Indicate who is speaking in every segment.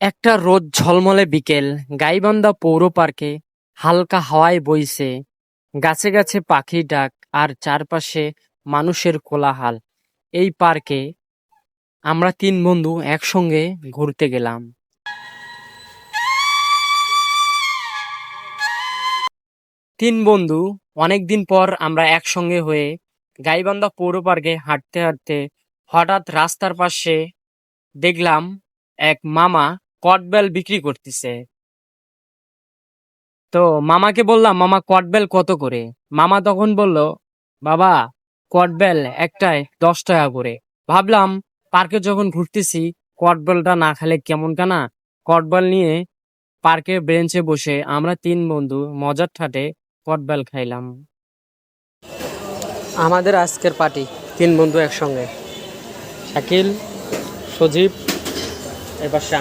Speaker 1: একটা রোদ ঝলমলে বিকেল, গাইবান্ধা পৌর পার্কে হালকা হাওয়ায় বইছে। গাছে গাছে পাখির ডাক আর চারপাশে মানুষের কোলাহাল। এই পার্কে আমরা তিন বন্ধু একসঙ্গে ঘুরতে গেলাম। তিন বন্ধু অনেকদিন পর আমরা একসঙ্গে হয়ে গাইবান্ধা পৌর পার্কে হাঁটতে হাঁটতে হঠাৎ রাস্তার পাশে দেখলাম এক মামা কটবেল বিক্রি করতেছে। তো মামাকে বললাম, মামা, কটবেল কত করে? মামা তখন বলল, বাবা, কটবেল একটায় দশ টাকা করে। ভাবলাম, পার্কে যখন ঘুরতেছি, কটবেলটা না খেলে কেমন কানা? কটবেল নিয়ে পার্কের বেঞ্চে বসে আমরা তিন বন্ধু মজার ঠাটে কটবেল খাইলাম। আমাদের আজকের পার্টি, তিন বন্ধু একসঙ্গে। শাকিল, সজীব এবার সে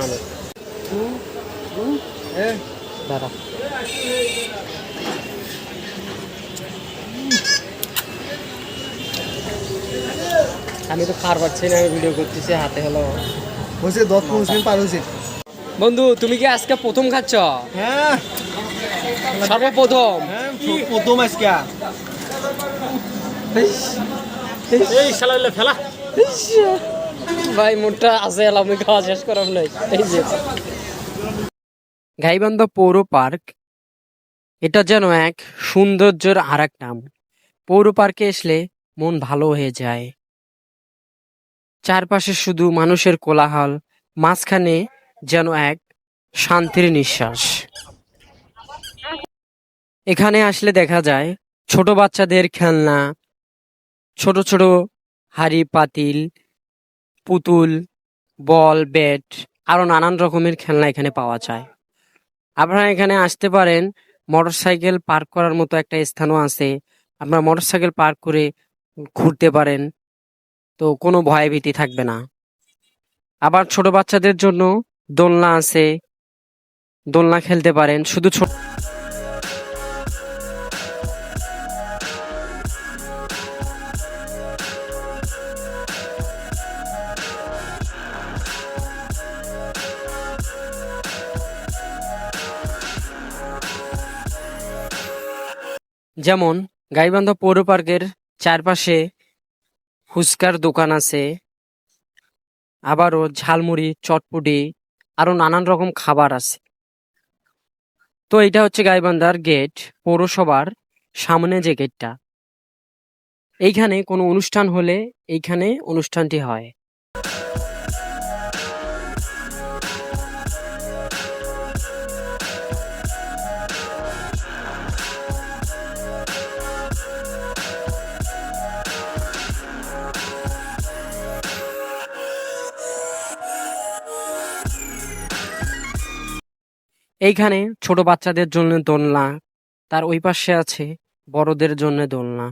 Speaker 1: দাঁড়া। আমি তো খার পাচ্ছি না আমি ভিডিও করতেছি হাতে হলো।
Speaker 2: হয়েছে দশ পনেরো সেকেন্ড পার হয়েছে।
Speaker 1: বন্ধু তুমি কি আজকে প্রথম খাচ্ছ?
Speaker 2: হ্যাঁ।
Speaker 1: সর্বপ্রথম।
Speaker 2: হ্যাঁ প্রথম আজকে।
Speaker 1: এই শালা ফেলা। ভাই মোটটা আছে আমি খাওয়া শেষ করাম নাই। এই যে। গাইবান্ধা পৌর পার্ক, এটা যেন এক সৌন্দর্যের আর এক নাম। পৌর পার্কে আসলে মন ভালো হয়ে যায়। চারপাশে শুধু মানুষের কোলাহল, মাঝখানে যেন এক শান্তির নিঃশ্বাস। এখানে আসলে দেখা যায় ছোট বাচ্চাদের খেলনা, ছোট ছোট হাড়ি, পাতিল, পুতুল, বল, ব্যাট, আরও নানান রকমের খেলনা এখানে পাওয়া যায়। আপনারা এখানে আসতে পারেন। মোটরসাইকেল পার্ক করার মতো একটা স্থানও আছে। আপনারা মোটরসাইকেল পার্ক করে ঘুরতে পারেন। তো কোনো ভয় ভীতি থাকবে না। আবার ছোট বাচ্চাদের জন্য দোলনা আছে। দোলনা খেলতে পারেন। শুধু ছোট যেমন গাইবান্ধা পৌর পার্কের চারপাশে ফুচকার দোকান আছে, আবারও ঝালমুড়ি, চটপুটি আরও নানান রকম খাবার আছে। তো এটা হচ্ছে গাইবান্ধার গেট, পৌরসভার সামনে যে গেটটা। এইখানে কোনো অনুষ্ঠান হলে এইখানে অনুষ্ঠানটি হয়। এইখানে ছোট বাচ্চাদের জন্য দোলনা তার ওই পাশে আছে বড়দের জন্য দোলনা।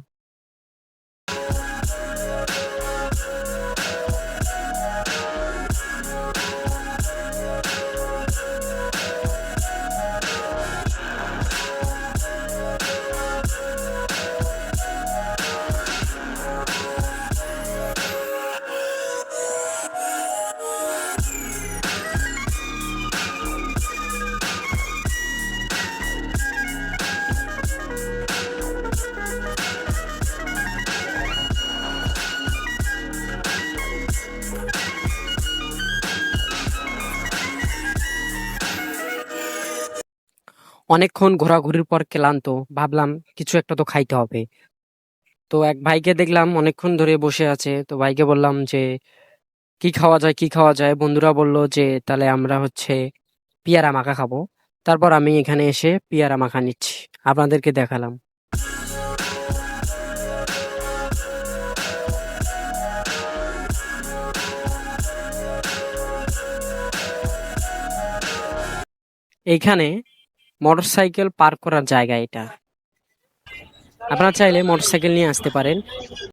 Speaker 1: অনেকক্ষণ ঘোরাঘুরির পর ক্লান্ত, ভাবলাম কিছু একটা তো খাইতে হবে। তো এক ভাইকে দেখলাম অনেকক্ষণ ধরে বসে আছে। তো ভাইকে বললাম যে, কি খাওয়া যায়, কি খাওয়া যায়? বন্ধুরা বলল যে, তাহলে আমরা হচ্ছে পিয়ারা মাখা খাব। তারপর আমি এখানে এসে পিয়ারা মাখা নিচ্ছি। আপনাদেরকে দেখালাম। এইখানে মোটরসাইকেল পার্ক করার জায়গা এটা। আপনারা চাইলে মোটরসাইকেল নিয়ে আসতে পারেন।